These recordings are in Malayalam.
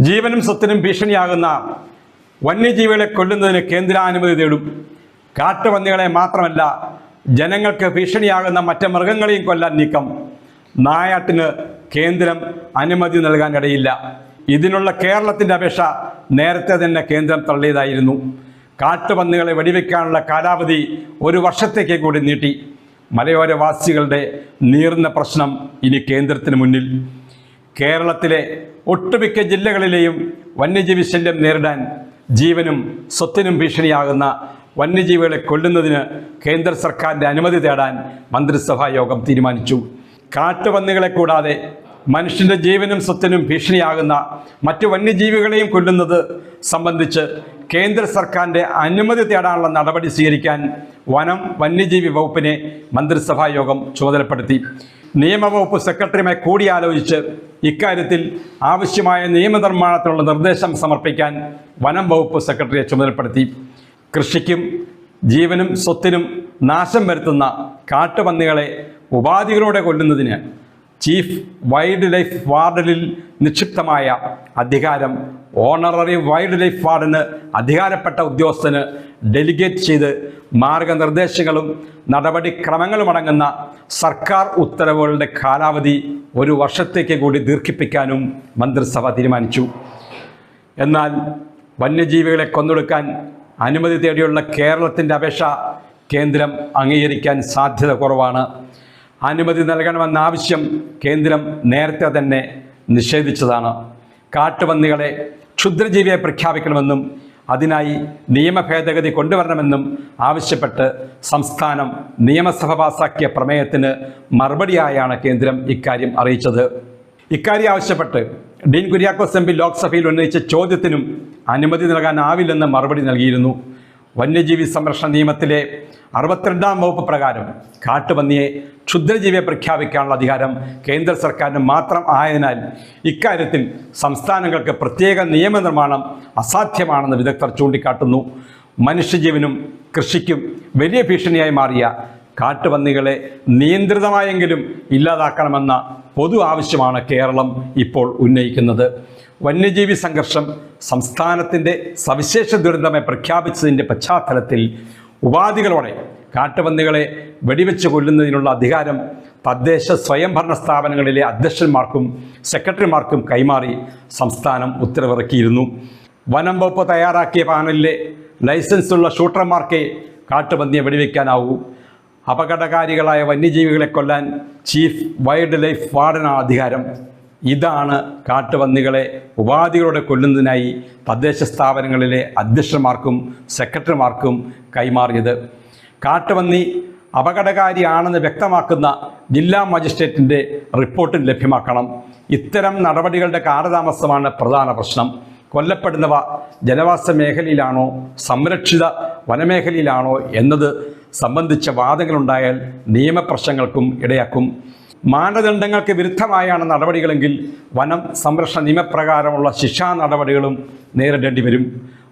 ജീവനും സ്വത്തിനും ഭീഷണിയാകുന്ന വന്യജീവികളെ കൊല്ലുന്നതിന് കേന്ദ്രാനുമതി തേടും. കാട്ടുപന്നികളെ മാത്രമല്ല ജനങ്ങൾക്ക് ഭീഷണിയാകുന്ന മറ്റ് മൃഗങ്ങളെയും കൊല്ലാൻ നീക്കം. നായാട്ടിന് കേന്ദ്രം അനുമതി നൽകാൻ ഇടയില്ല ഇതിനുള്ള കേരളത്തിന്റെ അപേക്ഷ നേരത്തെ തന്നെ കേന്ദ്രം തള്ളിയതായിരുന്നു. കാട്ടുപന്നികളെ വെടിവെക്കാനുള്ള കാലാവധി ഒരു വർഷത്തേക്ക് കൂടി നീട്ടി. മലയോരവാസികളുടെ നീറുന്ന പ്രശ്നം ഇനി കേന്ദ്രത്തിന് മുന്നിൽ. കേരളത്തിലെ ഒട്ടുമിക്ക ജില്ലകളിലെയും വന്യജീവി ശല്യം നേരിടാൻ ജീവനും സ്വത്തിനും ഭീഷണിയാകുന്ന വന്യജീവികളെ കൊല്ലുന്നതിന് കേന്ദ്ര സർക്കാരിന്റെ അനുമതി തേടാൻ മന്ത്രിസഭാ യോഗം തീരുമാനിച്ചു. കാട്ടുപന്നികളെ കൂടാതെ മനുഷ്യന്റെ ജീവനും സ്വത്തിനും ഭീഷണിയാകുന്ന മറ്റു വന്യജീവികളെയും കൊല്ലുന്നത് സംബന്ധിച്ച് കേന്ദ്ര സർക്കാരിന്റെ അനുമതി തേടാനുള്ള നടപടി സ്വീകരിക്കാൻ വനം വന്യജീവി വകുപ്പിനെ മന്ത്രിസഭാ യോഗം ചുമതലപ്പെടുത്തി. നിയമവകുപ്പ് സെക്രട്ടറിയുമായി കൂടിയാലോചിച്ച് ഇക്കാര്യത്തിൽ ആവശ്യമായ നിയമനിർമ്മാണത്തിനുള്ള നിർദ്ദേശം സമർപ്പിക്കാൻ വനം വകുപ്പ് സെക്രട്ടറിയെ ചുമതലപ്പെടുത്തി. കൃഷിക്കും ജീവനും സ്വത്തിനും നാശം വരുത്തുന്ന കാട്ടുപന്നികളെ ഉപാധികളോടെ കൊല്ലുന്നതിന് ചീഫ് വൈൽഡ് ലൈഫ് വാർഡനിൽ നിക്ഷിപ്തമായ അധികാരം ഓണററി വൈൽഡ് ലൈഫ് വാർഡന് അധികാരപ്പെട്ട ഉദ്യോഗസ്ഥന് ഡെലിഗേറ്റ് ചെയ്ത് മാർഗനിർദ്ദേശങ്ങളും നടപടിക്രമങ്ങളുമടങ്ങുന്ന സർക്കാർ ഉത്തരവുകളുടെ കാലാവധി ഒരു വർഷത്തേക്ക് കൂടി ദീർഘിപ്പിക്കാനും മന്ത്രിസഭ തീരുമാനിച്ചു. എന്നാൽ വന്യജീവികളെ കൊന്നൊടുക്കാൻ അനുമതി തേടിയുള്ള കേരളത്തിന്റെ അപേക്ഷ കേന്ദ്രം അംഗീകരിക്കാൻ സാധ്യത കുറവാണ്. അനുമതി നൽകണമെന്ന ആവശ്യം കേന്ദ്രം നേരത്തെ തന്നെ നിഷേധിച്ചതാണ്. കാട്ടുപന്നികളെ ക്ഷുദ്രജീവിയെ പ്രഖ്യാപിക്കണമെന്നും അതിനായി നിയമ ഭേദഗതി കൊണ്ടുവരണമെന്നും ആവശ്യപ്പെട്ട് സംസ്ഥാനം നിയമസഭ പാസാക്കിയ പ്രമേയത്തിന് മറുപടിയായാണ് കേന്ദ്രം ഇക്കാര്യം അറിയിച്ചത്. ഇക്കാര്യം ആവശ്യപ്പെട്ട് ഡീൻ കുര്യാക്കോസ് എം പി ലോക്സഭയിൽ ഉന്നയിച്ച ചോദ്യത്തിനും അനുമതി നൽകാനാവില്ലെന്ന് മറുപടി നൽകിയിരുന്നു. വന്യജീവി സംരക്ഷണ നിയമത്തിലെ അറുപത്തിരണ്ടാം വകുപ്പ് പ്രകാരം കാട്ടുപന്നിയെ ക്ഷുദ്രജീവിയെ പ്രഖ്യാപിക്കാനുള്ള അധികാരം കേന്ദ്ര സർക്കാരിന് മാത്രം ആയതിനാൽ ഇക്കാര്യത്തിൽ സംസ്ഥാനങ്ങൾക്ക് പ്രത്യേക നിയമനിർമ്മാണം അസാധ്യമാണെന്ന് വിദഗ്ധർ ചൂണ്ടിക്കാട്ടുന്നു. മനുഷ്യജീവനും കൃഷിക്കും വലിയ ഭീഷണിയായി മാറിയ കാട്ടുപന്നികളെ നിയന്ത്രിതമായെങ്കിലും ഇല്ലാതാക്കണമെന്ന പൊതു ആവശ്യമാണ് കേരളം ഇപ്പോൾ ഉന്നയിക്കുന്നത്. വന്യജീവി സംഘർഷം സംസ്ഥാനത്തിന്റെ സവിശേഷ ദുരന്തമായി പ്രഖ്യാപിച്ചതിന്റെ പശ്ചാത്തലത്തിൽ ഉപാധികളോടെ കാട്ടുപന്നികളെ വെടിവെച്ച് കൊല്ലുന്നതിനുള്ള അധികാരം തദ്ദേശ സ്വയംഭരണ സ്ഥാപനങ്ങളിലെ അധ്യക്ഷന്മാർക്കും സെക്രട്ടറിമാർക്കും കൈമാറി സംസ്ഥാനം ഉത്തരവിറക്കിയിരുന്നു. വനം വകുപ്പ് തയ്യാറാക്കിയ പാനലിലെ ലൈസൻസുള്ള ഷൂട്ടർമാർക്കേ കാട്ടുപന്നിയെ വെടിവെക്കാനാവൂ. അപകടകാരികളായ വന്യജീവികളെ കൊല്ലാൻ ചീഫ് വൈൽഡ് ലൈഫ് വാർഡനാധികാരം. ഇതാണ് കാട്ടുപന്നികളെ ഉപാധികളോടെ കൊല്ലുന്നതിനായി തദ്ദേശ സ്ഥാപനങ്ങളിലെ അധ്യക്ഷന്മാർക്കും സെക്രട്ടറിമാർക്കും കൈമാറിയത്. കാട്ടുപന്നി അപകടകാരിയാണെന്ന് വ്യക്തമാക്കുന്ന ജില്ലാ മജിസ്ട്രേറ്റിന്റെ റിപ്പോർട്ടും ലഭ്യമാക്കണം. ഇത്തരം നടപടികളുടെ കാലതാമസമാണ് പ്രധാന പ്രശ്നം. കൊല്ലപ്പെടുന്നവ ജനവാസ മേഖലയിലാണോ സംരക്ഷിത വനമേഖലയിലാണോ എന്നത് സംബന്ധിച്ച വാദങ്ങളുണ്ടായാൽ നിയമപ്രശ്നങ്ങൾക്കും ഇടയാക്കും. മാനദണ്ഡങ്ങൾക്ക് വിരുദ്ധമായാണ് നടപടികളെങ്കിൽ വനം സംരക്ഷണ നിയമപ്രകാരമുള്ള ശിക്ഷാ നടപടികളും നേരിടേണ്ടി വരും.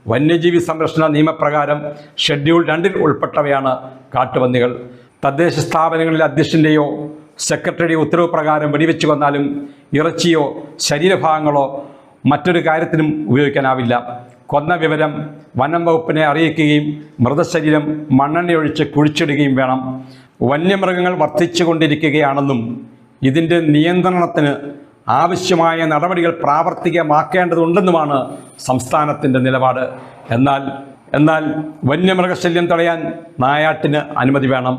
വന്യജീവി സംരക്ഷണ നിയമപ്രകാരം ഷെഡ്യൂൾ രണ്ടിൽ ഉൾപ്പെട്ടവയാണ് കാട്ടുപന്നികൾ. തദ്ദേശ സ്ഥാപനങ്ങളിലെ അധ്യക്ഷന്റെയോ സെക്രട്ടറിയുടെ ഉത്തരവ് പ്രകാരം വെടിവെച്ച് കൊന്നാലും ഇറച്ചിയോ ശരീരഭാഗങ്ങളോ മറ്റൊരു കാര്യത്തിനും ഉപയോഗിക്കാനാവില്ല. കൊന്ന വിവരം വനം വകുപ്പിനെ അറിയിക്കുകയും മൃതശരീരം മണ്ണെണ്ണയൊഴിച്ച് കുഴിച്ചിടുകയും വേണം. വന്യമൃഗങ്ങൾ വർദ്ധിച്ചുകൊണ്ടിരിക്കുകയാണെന്നും ഇതിന്റെ നിയന്ത്രണത്തിന് ആവശ്യമായ നടപടികൾ പ്രാവർത്തികമാക്കേണ്ടതുണ്ടെന്നുമാണ് സംസ്ഥാനത്തിന്റെ നിലപാട്. എന്നാൽ എന്നാൽ വന്യമൃഗശല്യം തടയാൻ നായാട്ടിന് അനുമതി വേണം.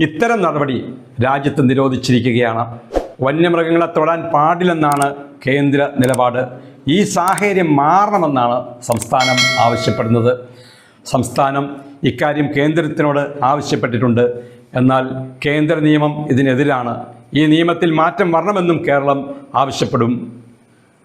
ഇത്തരം നടപടി രാജ്യത്ത് നിരോധിച്ചിരിക്കുകയാണ്. വന്യമൃഗങ്ങളെ തൊടാൻ പാടില്ലെന്നാണ് കേന്ദ്ര നിലപാട്. ഈ സാഹചര്യം മാറണമെന്നാണ് സംസ്ഥാനം ആവശ്യപ്പെടുന്നത്. സംസ്ഥാനം ഇക്കാര്യം കേന്ദ്രത്തിനോട് ആവശ്യപ്പെട്ടിട്ടുണ്ട്. എന്നാൽ കേന്ദ്ര നിയമം ഇതിനെതിരാണ്. ഈ നിയമത്തിൽ മാറ്റം വരണമെന്നും കേരളം ആവശ്യപ്പെടും.